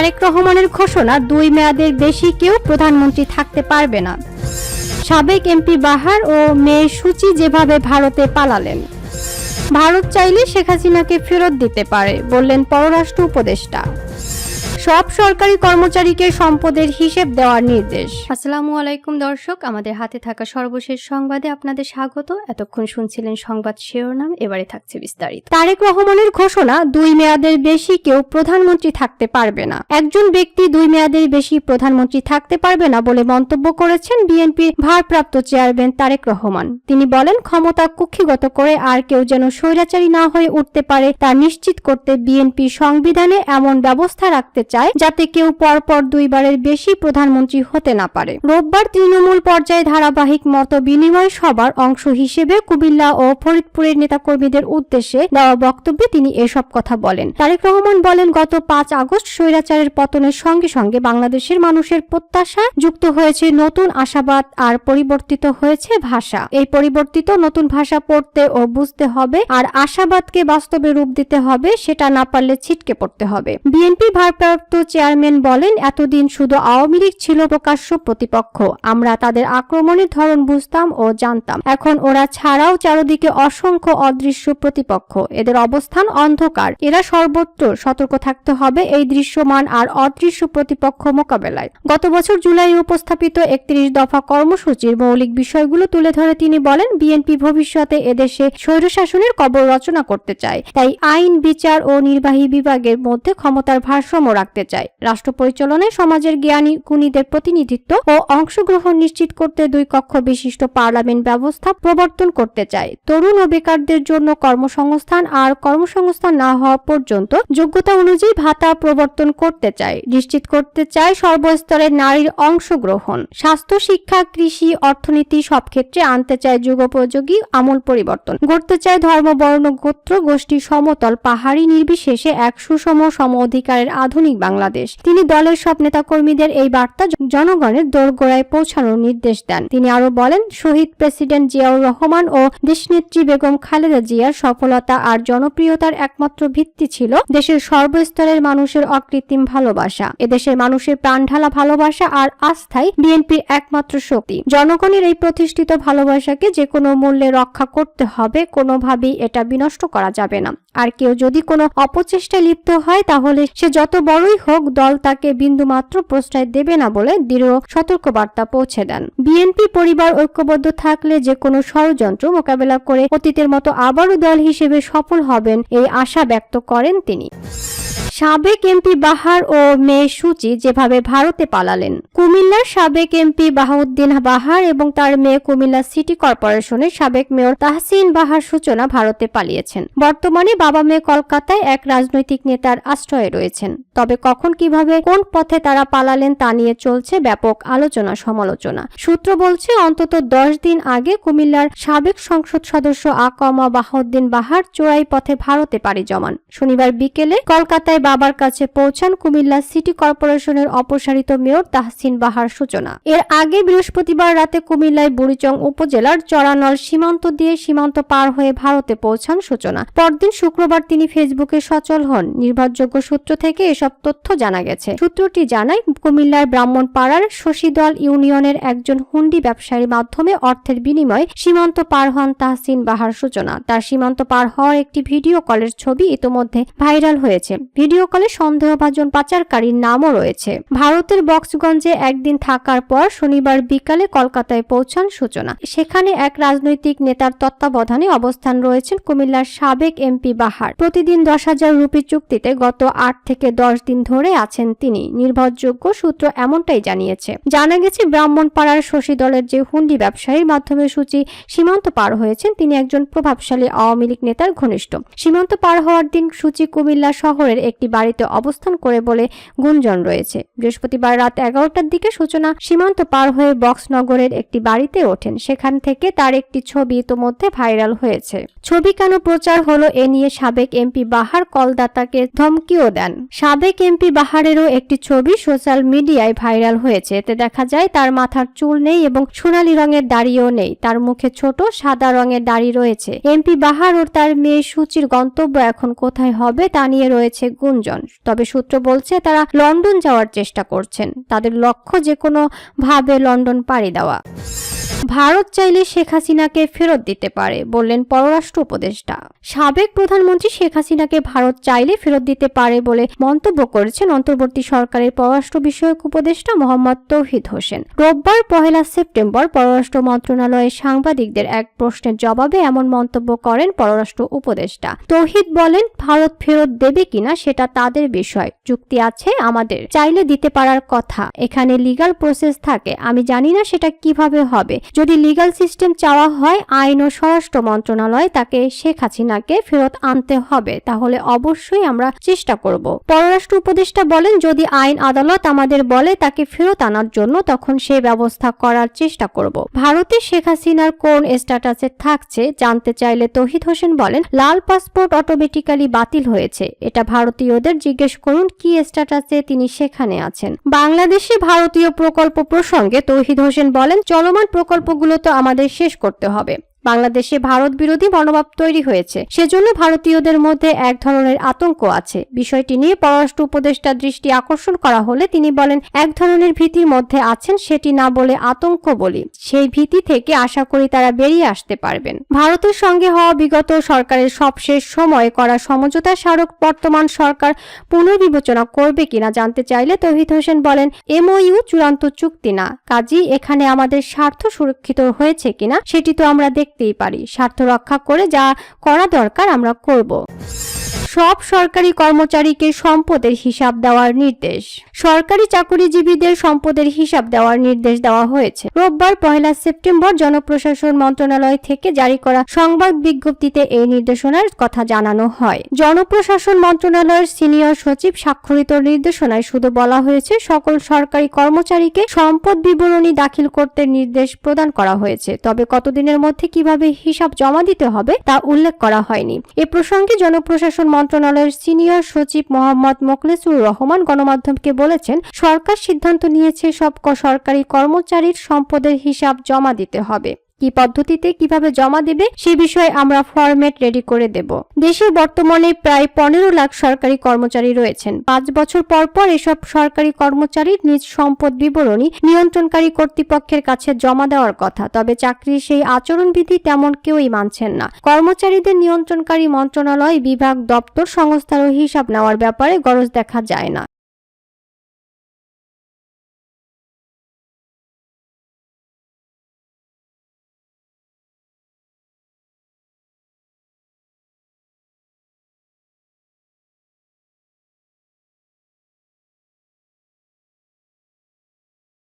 তারেক রহমানের ঘোষণা, দুই মেয়াদের বেশি কেউ প্রধানমন্ত্রী থাকতে পারবে না। সাবেক এমপি বাহার ও মেয়ে সূচি যেভাবে ভারতে পালালেন। ভারত চাইলে শেখ হাসিনাকে ফেরত দিতে পারে, বললেন পররাষ্ট্র উপদেষ্টা। সব সরকারি কর্মচারীকে সম্পদের হিসেব দেওয়ার নির্দেশ। আসসালামু আলাইকুম দর্শক আমাদের হাতে থাকা সর্বশেষ সংবাদে আপনাদের স্বাগত। এতক্ষণ শুনছিলেন সংবাদ শিরোনাম এবারে থাকছে বিস্তারিত। তারেক রহমানের ঘোষণা দুই মেয়াদের বেশি কেউ প্রধানমন্ত্রী থাকতে পারবে না। একজন ব্যক্তি দুই মেয়াদের বেশি প্রধানমন্ত্রী থাকতে পারবে না বলে মন্তব্য করেছেন বিএনপির ভারপ্রাপ্ত চেয়ারম্যান তারেক রহমান। তিনি বলেন ক্ষমতা কুক্ষিগত করে আর কেউ যেন স্বৈরাচারী না হয়ে উঠতে পারে তা নিশ্চিত করতে বিএনপি সংবিধানে এমন ব্যবস্থা রাখতে চায় যাতে কেউ পরপর দুইবারের বেশি প্রধানমন্ত্রী হতে না পারে। রোববার তৃণমূল পর্যায়ে ধারাবাহিক মত বিনিময় সবার অংশ হিসেবে কুমিল্লা ও ফরিদপুরের নেতাকর্মীদের উদ্দেশ্যে দেওয়া বক্তব্যে তিনি এসব কথা বলেন। তারেক রহমান বলেন, গত পাঁচ আগস্ট স্বৈরাচারের পতনের সঙ্গে সঙ্গে বাংলাদেশের মানুষের প্রত্যাশা যুক্ত হয়েছে নতুন আশাবাদ আর পরিবর্তিত হয়েছে ভাষা। এই পরিবর্তিত নতুন ভাষা পড়তে ও বুঝতে হবে আর আশাবাদকে বাস্তবে রূপ দিতে হবে, সেটা না পারলে ছিটকে পড়তে হবে। বিএনপি ভারপ্রাপ্ত চেয়ারম্যান বলেন, এতদিন শুধু আওয়ামী লীগ ছিল প্রকাশ্য প্রতিপক্ষ। আমরা তাদের আক্রমণের ধরন বুঝতাম ও জানতাম। এখন ওরা ছাড়াও চারদিকে অসংখ্য অদৃশ্য প্রতিপক্ষ। এদের অবস্থান অন্ধকার। এরা সর্বত্র সতর্ক থাকতে হবে এই দৃশ্যমান আর অদৃশ্য প্রতিপক্ষ মোকাবেলায়। গত বছর জুলাই উপস্থাপিত একত্রিশ দফা কর্মসূচির মৌলিক বিষয়গুলো তুলে ধরে তিনি বলেন, বিএনপি ভবিষ্যতে এদেশে স্বৈরশাসনের কবর রচনা করতে চায়। তাই আইন, বিচার ও নির্বাহী বিভাগের মধ্যে ক্ষমতার ভারসাম্য রাখতে চায়। রাষ্ট্র পরিচালনায় সমাজের জ্ঞানী, গুণীদের প্রতিনিধিত্ব ও অংশগ্রহণ নিশ্চিত করতে দুই কক্ষ বিশিষ্ট পার্লামেন্ট ব্যবস্থা প্রবর্তন করতে চায়। তরুণ ও বেকারদের জন্য কর্মসংস্থান আর কর্মসংস্থান না হওয়া পর্যন্ত যোগ্যতা অনুযায়ী ভাতা প্রবর্তন করতে চায়। নিশ্চিত করতে চায় সর্বস্তরের নারীর অংশগ্রহণ। স্বাস্থ্য, শিক্ষা, কৃষি, অর্থনীতি সব ক্ষেত্রে আনতে চায় যুগোপযোগী আমূল পরিবর্তন। গড়তে চায় ধর্ম, বর্ণ, গোত্র, গোষ্ঠী, সমতল, পাহাড়ি, নির্বিশেষে এক সুষম, সম অধিকারের আধুনিক বাংলাদেশ। তিনি দলের সব নেতাকর্মীদের এই বার্তা জনগণের দোরগোড়ায় পৌঁছানোর নির্দেশ দেন। তিনি আরও বলেন, শহীদ প্রেসিডেন্ট জিয়াউর রহমান ও দেশনেত্রী বেগম খালেদা জিয়ার সফলতা আর জনপ্রিয়তার একমাত্র ভিত্তি ছিল দেশের সর্বস্তরের মানুষের অকৃত্রিম ভালোবাসা। এদেশের মানুষের প্রাণঢালা ভালোবাসা আর আস্থাই বিএনপির একমাত্র শক্তি। জনগণের এই প্রতিষ্ঠিত ভালোবাসাকে যে কোনো মূল্যে রক্ষা করতে হবে, কোনোভাবেই এটা বিনষ্ট করা যাবে না। আর কেউ যদি কোনো অপচেষ্টায় লিপ্ত হয়, তাহলে সে যত বড়ই হোক দল তাকে বিন্দুমাত্র প্রশ্রয় দেবে না বলে দৃঢ় সতর্কবার্তা পৌঁছে দেন। বিএনপি পরিবার ঐক্যবদ্ধ থাকলে যে কোনো ষড়যন্ত্র মোকাবেলা করে অতীতের মতো আবারও দল হিসেবে সফল হবেন এই আশা ব্যক্ত করেন তিনি। সাবেক এমপি বাহার ও মেয়ে সূচি যেভাবে ভারতে পালালেন, কুমিল্লার সাবেক এমপি বাহাউদ্দিন বাহার এবং তার মেয়ে কুমিল্লা সিটি কর্পোরেশনের সাবেক মেয়র তাহসিন বাহার সূচনা ভারতে পালিয়েছেন। বর্তমানে বাবা মেয়ে কলকাতায় এক রাজনৈতিক নেতার আশ্রয়ে রয়েছেন। তবে কখন কীভাবে কোন পথে তারা পালালেন তা নিয়ে চলছে ব্যাপক আলোচনা সমালোচনা। সূত্র বলছে, অন্তত দশ দিন আগে কুমিল্লার সাবেক সংসদ সদস্য আকমা বাহাউদ্দিন বাহার চোরাই পথে ভারতে পাড়ি জমান। শনিবার বিকেলে কলকাতায় বাবার কাছে পৌঁছান কুমিল্লা সিটি কর্পোরেশনের অপসারিত মেয়র তাহসিন বাহার সূচনা। এর আগে বৃহস্পতিবার রাতে কুমিল্লায় বুড়িচং উপজেলার চরানল সীমান্ত দিয়ে সীমান্ত পার হয়ে ভারতে পৌঁছান সূচনা। পরদিন শুক্রবার তিনি ফেসবুকে সচল হন। নির্ভরযোগ্য সূত্র থেকে এসব তথ্য জানা গেছে। সূত্রটি জানায়, কুমিল্লার ব্রাহ্মণপাড়ার শশীদল ইউনিয়নের একজন হুন্ডি ব্যবসায়ীর মাধ্যমে অর্থের বিনিময়ে সীমান্ত পার হন তাহসিন বাহার সূচনা। তার সীমান্ত পার হওয়ার একটি ভিডিও কলের ছবি ইতোমধ্যে ভাইরাল হয়েছে। ভিডিও কলে সন্দেহভাজন পাচারকারীর নামও রয়েছে। ভারতের বক্সগঞ্জে একদিন থাকার পর শনিবার বিকালে কলকাতায় পৌঁছান সূচনা। সেখানে এক রাজনৈতিক নেতার তত্ত্বাবধানে অবস্থান রয়েছেন কুমিল্লার সাবেক এমপি বাহার। প্রতিদিন দশ হাজার রুপি চুক্তিতে গত আট থেকে দশ দিন ধরে আছেন তিনি। নির্ভরযোগ্য সূত্র এমনটাই জানিয়েছে। জানা গেছে, ব্রাহ্মণপাড়ার শশী দলের যে হুন্ডি ব্যবসায়ীর মাধ্যমে সূচি সীমান্ত পার হয়েছেন, তিনি একজন প্রভাবশালী আওয়ামী লীগ নেতার ঘনিষ্ঠ। সীমান্ত পার হওয়ার দিন সূচি কুমিল্লা শহরের একটি বাড়িতে অবস্থান করে বলে গুঞ্জন রয়েছে। বৃহস্পতিবার রাত এগারোটার দিকে সূচনা সীমান্ত পার হয়ে বক্সনগরের একটি বাড়িতে ওঠেন। সেখান থেকে তার একটি ছবি ইতোমধ্যে ভাইরাল হয়েছে। ছবি কেন প্রচার হলো এ নিয়ে সাবেক এমপি বাহার কলদাতাকে ধমকিও দেন। সাবেক এমপি বাহারেরও একটি ছবি সোশ্যাল মিডিয়ায় ভাইরাল হয়েছে। এতে দেখা যায় তার মাথার চুল নেই এবং সোনালী রঙের দাড়িও নেই। তার মুখে ছোট সাদা রঙের দাড়ি রয়েছে। এমপি বাহার ও তার মেয়ে সুচির গন্তব্য এখন কোথায় হবে তা নিয়ে রয়েছে গুঞ্জন। জন তবে সূত্র বলছে, তারা লন্ডন যাওয়ার চেষ্টা করছেন। তাদের লক্ষ্য যে কোনো ভাবে লন্ডন পাড়ি দেওয়া। ভারত চাইলে শেখ হাসিনাকে ফেরত দিতে পারে, বললেন পররাষ্ট্র উপদেষ্টা। সাবেক প্রধানমন্ত্রী শেখ হাসিনাকে ভারত চাইলে ফেরত দিতে পারে বলে মন্তব্য করেছেন অন্তর্বর্তী সরকারের পররাষ্ট্র বিষয়ক উপদেষ্টা মোহাম্মদ তৌহিদ হোসেন। রোববার পহেলা সেপ্টেম্বর পররাষ্ট্র মন্ত্রণালয়ের সাংবাদিকদের এক প্রশ্নের জবাবে এমন মন্তব্য করেন পররাষ্ট্র উপদেষ্টা। তৌহিদ বলেন, ভারত ফেরত দেবে কিনা সেটা তাদের বিষয়। চুক্তি আছে আমাদের। চাইলে দিতে পারার কথা। এখানে লিগাল প্রসেস থাকে। আমি জানি না সেটা কীভাবে হবে। যদি লিগাল সিস্টেম চাওয়া হয়, আইন ও স্বরাষ্ট্র মন্ত্রণালয় তাকে শেখ হাসিনাকে ফেরত আনতে হবে, তাহলে অবশ্যই আমরা চেষ্টা করব। পররাষ্ট্র উপদেষ্টা বলেন, যদি আইন আদালত আমাদের বলে তাকে ফেরত আনার জন্য, তখন সে ব্যবস্থা করার চেষ্টা করব। ভারতে শেখ হাসিনার কোন স্ট্যাটাসে থাকছে, জানতে চাইলে তহিদ হোসেন বলেন, লাল পাসপোর্ট অটোমেটিক্যালি বাতিল হয়েছে। এটা ভারতীয়দের জিজ্ঞেস করুন, কি স্ট্যাটাসে তিনি সেখানে আছেন। বাংলাদেশে ভারতীয় প্রকল্প প্রসঙ্গে তহিদ হোসেন বলেন, চলমান প্রকল্পগুলো তো আমাদের শেষ করতে হবে। বাংলাদেশে ভারত বিরোধী মনোভাব তৈরি হয়েছে। সেজন্য ভারতীয়দের মধ্যে এক ধরনের আতঙ্ক আছে। বিষয়টি নিয়ে পররাষ্ট্র উপদেষ্টার দৃষ্টি আকর্ষণ করা হলে তিনি বলেন, এক ধরনের ভীতির মধ্যে আছেন সেটি না বলে আতঙ্ক বলি। সেই ভীতি থেকে আশা করি তারা বেরিয়ে আসতে পারবেন। ভারতের সঙ্গে হওয়া বিগত সরকারের সবশেষ সময়ে করা সমঝোতা স্মারক বর্তমান সরকার পুনর্বিবেচনা করবে কিনা জানতে চাইলে তৌহিদ হোসেন বলেন, এমওইউ চূড়ান্ত চুক্তি না। কাজী এখানে আমাদের স্বার্থ সুরক্ষিত হয়েছে কিনা সেটি তো আমরা দেখতেই পারি। স্বার্থ রক্ষা করে যা করা দরকার আমরা করব। সব সরকারি কর্মচারীকে সম্পদের হিসাব দেওয়ার নির্দেশ। সরকারি চাকরিজীবীদের সম্পদের হিসাব দেওয়ার নির্দেশ দেওয়া হয়েছে। রোববার পহেলা সেপ্টেম্বর জনপ্রশাসন মন্ত্রণালয় থেকে জারি করা সংবাদ বিজ্ঞপ্তিতে এই নির্দেশনার কথা জানানো হয়। জনপ্রশাসন মন্ত্রণালয়ের সিনিয়র সচিব স্বাক্ষরিত নির্দেশনায় শুধু বলা হয়েছে, সকল সরকারি কর্মচারীকে সম্পদ বিবরণী দাখিল করতে নির্দেশ প্রদান করা হয়েছে। তবে কতদিনের মধ্যে কীভাবে হিসাব জমা দিতে হবে তা উল্লেখ করা হয়নি। এ প্রসঙ্গে জনপ্রশাসন মন্ত্রণালয়ের সিনিয়র সচিব মোহাম্মদ মোখলেসুর রহমান গণমাধ্যমকে বলেছেন, সরকার সিদ্ধান্ত নিয়েছে সব সরকারি কর্মচারীর সম্পদের হিসাব জমা দিতে হবে। কি পদ্ধতিতে কীভাবে জমা দেবে সে বিষয়ে আমরা ফরম্যাট রেডি করে দেব। দেশে বর্তমানে প্রায় পনেরো লাখ সরকারি কর্মচারী রয়েছেন। পাঁচ বছর পর পর এসব সরকারি কর্মচারীর নিজ সম্পদ বিবরণী নিয়ন্ত্রণকারী কর্তৃপক্ষের কাছে জমা দেওয়ার কথা। তবে চাকরির সেই আচরণবিধি তেমন কেউই মানছেন না। কর্মচারীদের নিয়ন্ত্রণকারী মন্ত্রণালয়, বিভাগ, দপ্তর সংস্থারও হিসাব নেওয়ার ব্যাপারে গরজ দেখা যায় না।